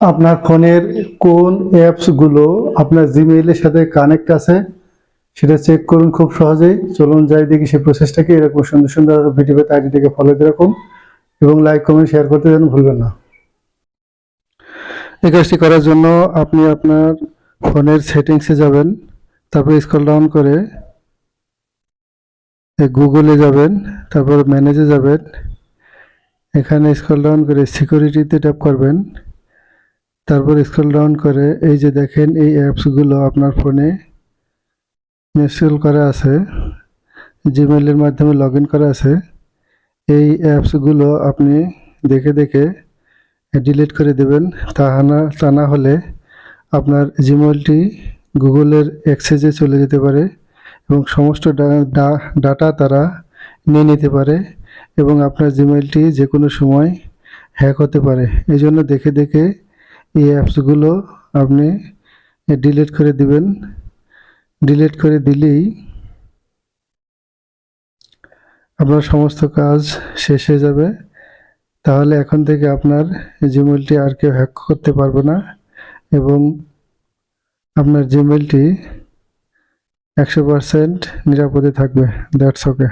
আপনার ফোনের কোন অ্যাপসগুলো আপনার জিমেইলের সাথে কানেক্ট আছে, সেটা চেক করুন খুব সহজেই। চলুন যাই দেখি সেই প্রসেসটাকে এরকম সুন্দর সুন্দর ভিডিও পেতে আইডিটাকে ফলো দিয়ে রাখুন এবং লাইক কমেন্ট শেয়ার করতে যেন ভুলবেন না। এই কাজটি করার জন্য আপনি আপনার ফোনের সেটিংসে যাবেন, তারপর স্ক্রল ডাউন করে গুগলে যাবেন, তারপর ম্যানেজে যাবেন। এখানে স্ক্রল ডাউন করে সিকিউরিটিতে ট্যাপ করবেন। তারপর স্ক্রল ডাউন করে এই যে দেখেন এই অ্যাপসগুলো আপনার ফোনে ইনস্টল করা আছে জিমেলের মাধ্যমে লগ করা আছে, এই অ্যাপসগুলো আপনি দেখে দেখে ডিলিট করে দেবেন। তা না তা না হলে আপনার জিমেলটি গুগলের অ্যাক্সেসে চলে যেতে পারে এবং সমস্ত ডাটা তারা নিয়ে নিতে পারে এবং আপনার জিমেলটি যে কোনো সময় হ্যাক হতে পারে। এই জন্য দেখে দেখে এই অ্যাপসগুলো আপনি ডিলিট করে দিবেন। ডিলিট করে দিলেই আপনার সমস্ত কাজ শেষ হয়ে যাবে। তাহলে এখন থেকে আপনার জিমেলটি আর কেউ হ্যাক করতে পারবে না এবং আপনার জিমেলটি একশো পারসেন্ট নিরাপদে থাকবে। That's okay